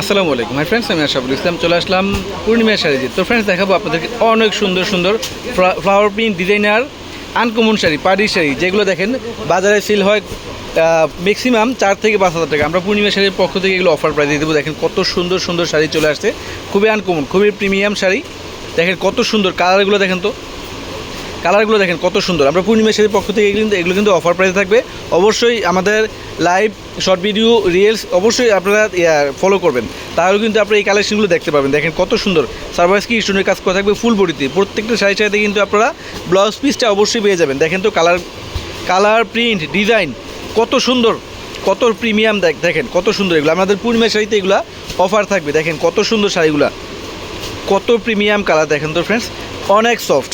আসসালামু আলাইকুম। My friends আমি আশাফুল ইসলাম। চলে আসলাম পূর্ণিমা শাড়িতে তো ফ্রেন্ডস দেখাবো আপনাদেরকে অনেক সুন্দর সুন্দর flower print designer uncommon sari, পাড়ি শাড়ি, যেগুলো দেখেন, বাজারে সেল হয় ম্যাক্সিমাম চার থেকে পাঁচ হাজার টাকা। আমরা পূর্ণিমা শাড়ির পক্ষ থেকে এগুলো অফার প্রাইস দিয়ে দেবো। দেখেন কত সুন্দর সুন্দর শাড়ি চলে আসছে। খুবই আনকমন খুবই প্রিমিয়াম শাড়ি। দেখেন কত সুন্দর কালারগুলো দেখেন তো। কালারগুলো দেখেন কত সুন্দর। আমরা পূর্ণিমা শাড়ির পক্ষ থেকে কিন্তু এগুলো কিন্তু অফার প্রাইসে থাকবে। অবশ্যই আমাদের লাইভ শর্ট ভিডিও রিলস অবশ্যই আপনারা ফলো করবেন। তাহলে কিন্তু আপনারা এই কালেকশনগুলো দেখতে পাবেন। দেখেন কত সুন্দর। সার্ভাইস কি স্টোনের কাজ করা থাকবে ফুল বডিতে প্রত্যেকটা শাড়ি শাড়িতে কিন্তু আপনারা ব্লাউজ পিসটা অবশ্যই পেয়ে যাবেন। দেখেন তো কালার কালার প্রিন্ট ডিজাইন কত সুন্দর, কত প্রিমিয়াম দেখ দেখেন কত সুন্দর এগুলো। আমাদের পূর্ণিমা শাড়িতে এগুলো অফার থাকবে। দেখেন কত সুন্দর শাড়িগুলো। কত প্রিমিয়াম কালার দেখেন তো ফ্রেন্ডস অনেক সফট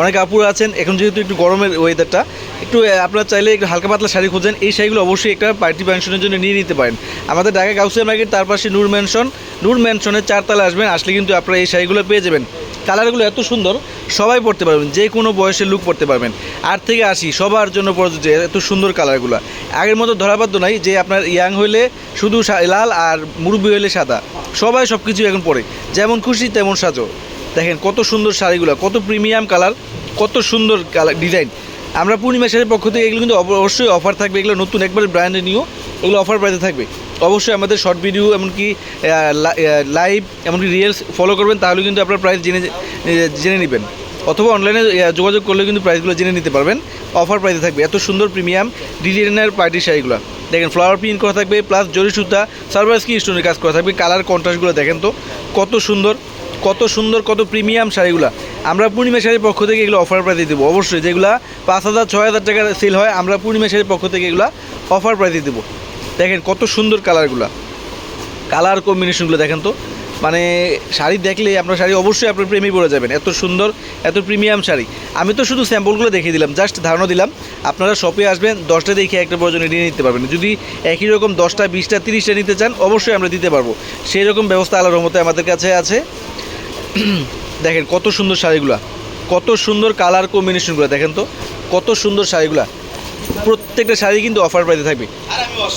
অনেক আপুর আছেন। এখন যেহেতু একটু গরমের ওয়েদারটা একটু আপনারা চাইলে একটু হালকা পাতলা শাড়ি খুঁজেন। এই শাড়িগুলো অবশ্যই একটা পার্টি ফাংশনের জন্য নিয়ে নিতে পারেন। আমাদের ঢাকা গাউসিয়া মার্কেট তার পাশে নূর ম্যানশন নূর ম্যানশনের চারতলা আসবেন, আসলে কিন্তু আপনারা এই শাড়িগুলো পেয়ে যাবেন। কালারগুলো এত সুন্দর, সবাই পড়তে পারবেন, যে কোনো বয়সের লুক পড়তে পারবেন। আট থেকে আশি সবার জন্য প্রযোজ্য এত সুন্দর কালারগুলো আগের মতো ধরাবাধ্য নাই যে আপনার ইয়াং হইলে শুধু লাল আর মুরব্বী হইলে সাদা। সবাই সব কিছু এখন পরে। যেমন খুশি, তেমন সাজো। দেখেন কত সুন্দর শাড়িগুলো, কত প্রিমিয়াম কালার কত সুন্দর কালার ডিজাইন আমরা পূর্ণিমা শাড়ির পক্ষ থেকে এগুলো কিন্তু অব- অবশ্যই অফার থাকবে, এগুলো নতুন, একবার ব্র্যান্ডে নিও এগুলো অফার প্রাইসে থাকবে। অবশ্যই আমাদের শর্ট ভিডিও এমনকি লাইভ এমনকি রিলস ফলো করবেন, তাহলে কিন্তু আপনার প্রাইস জেনে জেনে নেবেন। অথবা অনলাইনে যোগাযোগ করলে কিন্তু প্রাইসগুলো জেনে নিতে পারবেন। অফার প্রাইসে থাকবে। এত সুন্দর প্রিমিয়াম ডিজাইনার পার্টি শাড়িগুলো। দেখেন ফ্লাওয়ার প্রিন্ট করা থাকবে প্লাস জরি সুতা সার্ভাইস কি স্টোনের কাজ করা থাকবে কালার কন্ট্রাস্টগুলো দেখেন তো, কত সুন্দর। কত সুন্দর, কত প্রিমিয়াম শাড়িগুলো। আমরা পূর্ণিমা শাড়ির পক্ষ থেকে এগুলো অফার প্রাইসে দেবো। অবশ্যই যেগুলো পাঁচ হাজার, ছয় হাজার টাকার সেল হয়, আমরা পূর্ণিমা শাড়ির পক্ষ থেকে এগুলো অফার প্রাইসে দেবো। দেখেন কত সুন্দর কালারগুলো। কালার কম্বিনেশনগুলো দেখেন তো। মানে শাড়ি দেখলে আপনার শাড়ি অবশ্যই আপনার প্রেমে পড়ে যাবেন। এত সুন্দর, এত প্রিমিয়াম শাড়ি। আমি তো শুধু স্যাম্পলগুলো দেখিয়ে দিলাম জাস্ট ধারণা দিলাম। আপনারা শপে আসবেন, দশটা দেখে একটা প্রয়োজনে নিয়ে নিতে পারবেন। যদি একই রকম দশটা, বিশটা, তিরিশটা নিতে চান, অবশ্যই আমরা দিতে পারব। সেই রকম ব্যবস্থা আল্লাহর রহমতে আমাদের কাছে আছে। দেখেন কত সুন্দর শাড়িগুলো, কত সুন্দর কালার কম্বিনেশনগুলো দেখেন তো, কত সুন্দর শাড়িগুলো। প্রত্যেকটা শাড়ি কিন্তু অফার প্রাইসে থাকবে।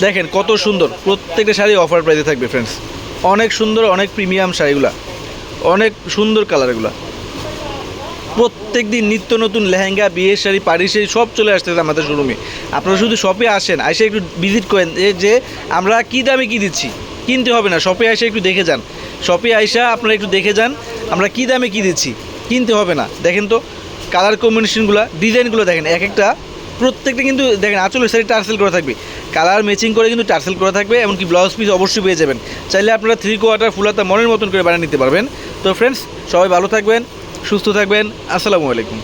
দেখেন কত সুন্দর, প্রত্যেকটা শাড়ি অফার প্রাইসে থাকবে ফ্রেন্ডস অনেক সুন্দর, অনেক প্রিমিয়াম শাড়িগুলা, অনেক সুন্দর কালারগুলা প্রত্যেক দিন নিত্য নতুন লেহেঙ্গা, বিয়ের শাড়ি পাড়ি শাড়ি, সব চলে আসতেছে আমাদের শোরুমে আপনারা শুধু শপে আসেন, এসে একটু ভিজিট করেন যে যে আমরা কী দামে কী দিচ্ছি? কিনতে হবে না শপে আইসা একটু দেখে যান। শপে আইসা আপনারা একটু দেখে যান, আমরা কী দামে কী দিচ্ছি, কিনতে হবে না। দেখেন তো কালার কম্বিনেশনগুলো ডিজাইনগুলো দেখেন, এক একটা, প্রত্যেকটা কিন্তু দেখেন, আঁচলের শাড়ি টার্সেল করা থাকবে। কালার ম্যাচিং করে কিন্তু টার্সেল করা থাকবে এমনকি ব্লাউজ পিস অবশ্যই পেয়ে যাবেন। চাইলে আপনারা থ্রি কোয়ার্টার ফুলাতা মনের মতন করে বানিয়ে নিতে পারবেন। তো ফ্রেন্ডস সবাই ভালো থাকবেন, সুস্থ থাকবেন, আসসালামু আলাইকুম।